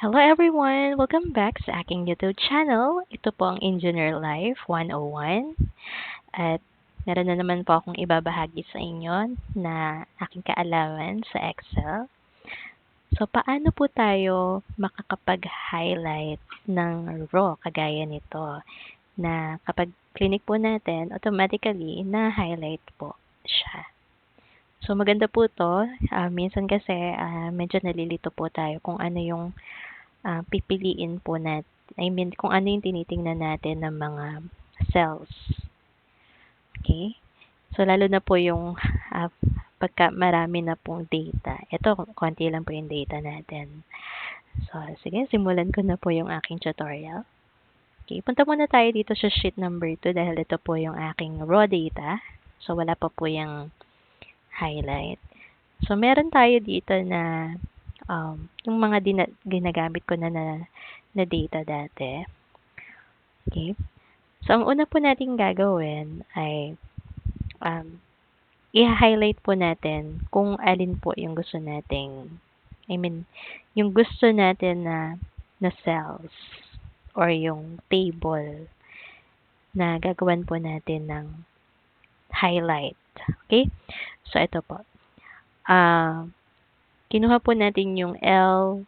Hello everyone! Welcome back sa aking YouTube channel. Ito po ang Engineer Life 101. At meron na naman po akong ibabahagi sa inyo na aking kaalaman sa Excel. So, paano po tayo makakapag-highlight ng row kagaya nito? Na kapag clinic po natin, automatically na-highlight po siya. So, maganda po to. Uh, minsan kasi uh, medyo nalilito po tayo kung ano yung uh, pipiliin po natin. I mean, kung ano yung tinitingnan natin ng mga cells. Okay? So, lalo na po yung uh, pagka marami na pong data. Ito, konti lang po yung data natin. So, sige, simulan ko na po yung aking tutorial. Okay, punta muna tayo dito sa sheet number 2 dahil ito po yung aking raw data. So, wala pa po yung highlight. So, meron tayo dito na um, yung mga dina- ginagamit ko na, na na data dati. Okay. So, ang una po natin gagawin ay um, i-highlight po natin kung alin po yung gusto nating I mean, yung gusto natin na na cells or yung table na gagawin po natin ng highlight. Okay? So, ito po. Uh, kinuha po natin yung L,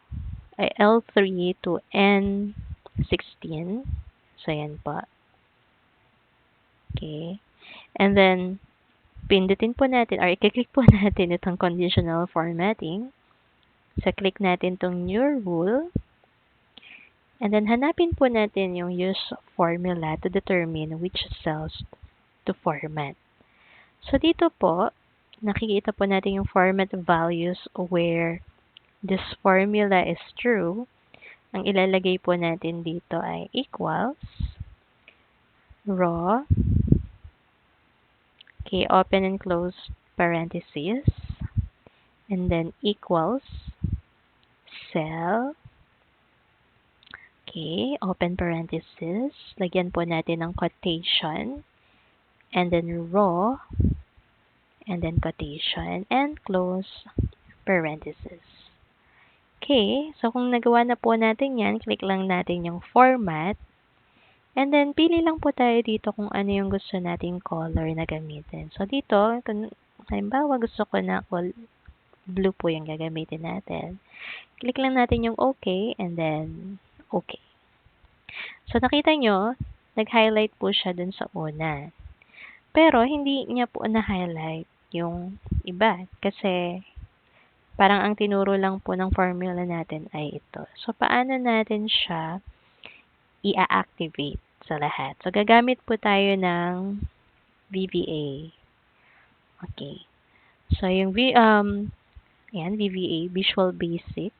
ay L3 to N16. So, yan po. Okay. And then, pindutin po natin, or i-click po natin itong conditional formatting. So, click natin itong new rule. And then, hanapin po natin yung use formula to determine which cells to format. So, dito po, nakikita po natin yung format values where this formula is true. Ang ilalagay po natin dito ay equals raw okay, open and close parentheses and then equals cell okay, open parentheses lagyan po natin ng quotation and then raw and then quotation, and close parenthesis. Okay, so kung nagawa na po natin yan, click lang natin yung format, and then pili lang po tayo dito kung ano yung gusto nating color na gamitin. So dito, kung halimbawa gusto ko na blue po yung gagamitin natin, click lang natin yung OK, and then OK. So nakita nyo, nag-highlight po siya dun sa una. Pero hindi niya po na-highlight yung iba. Kasi parang ang tinuro lang po ng formula natin ay ito. So, paano natin siya i-activate sa lahat? So, gagamit po tayo ng VBA. Okay. So, yung v, um, yan, VBA, Visual Basic.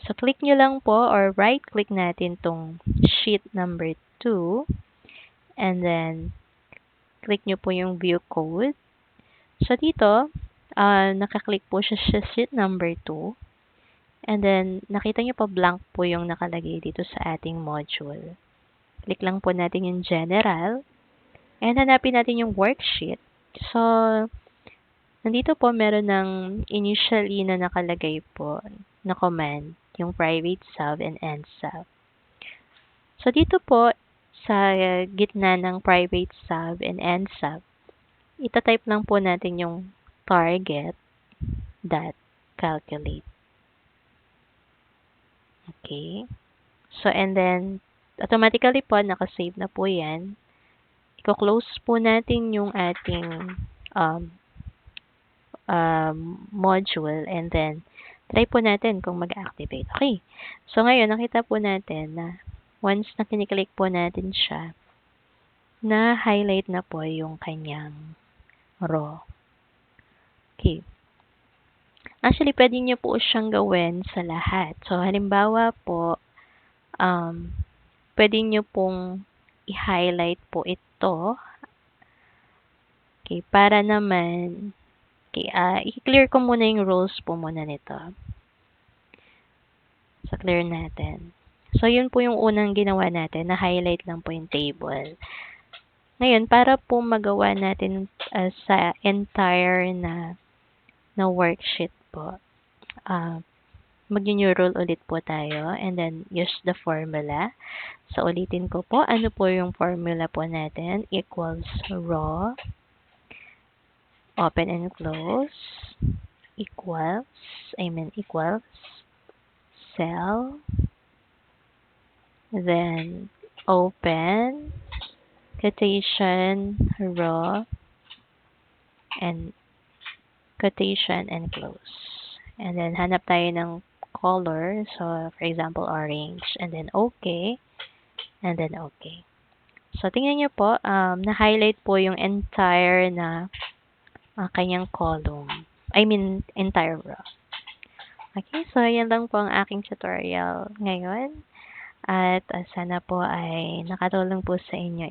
So, click nyo lang po or right-click natin tong sheet number 2. And then, click nyo po yung view code. So, dito, uh, nakaklik po siya sa sheet number 2. And then, nakita nyo pa blank po yung nakalagay dito sa ating module. Click lang po natin yung general. And hanapin natin yung worksheet. So, nandito po meron ng initially na nakalagay po na command, yung private sub and end sub. So, dito po, sa gitna ng private sub and end sub, itatype lang po natin yung target dot calculate. Okay. So, and then, automatically po, nakasave na po yan. Iko-close po natin yung ating um, um, module and then, try po natin kung mag-activate. Okay. So, ngayon, nakita po natin na once na kiniklik po natin siya, na-highlight na po yung kanyang raw. Okay. Actually, pwede nyo po siyang gawin sa lahat. So, halimbawa po, um, pwede nyo pong i-highlight po ito. Okay, para naman, okay, uh, i-clear ko muna yung rows po muna nito. So, clear natin. So, yun po yung unang ginawa natin, na-highlight lang po yung table. Ngayon, para po magawa natin uh, sa entire na na worksheet po, uh, mag-new rule ulit po tayo and then use the formula. So, ulitin ko po, ano po yung formula po natin? Equals raw, open and close, equals, I mean equals, cell, then open, quotation, raw, and quotation and close. And then, hanap tayo ng color. So, for example, orange. And then, okay. And then, okay. So, tingnan nyo po, um, na-highlight po yung entire na uh, kanyang column. I mean, entire row. Okay, so yan lang po ang aking tutorial ngayon. At uh, sana po ay nakatulong po sa inyo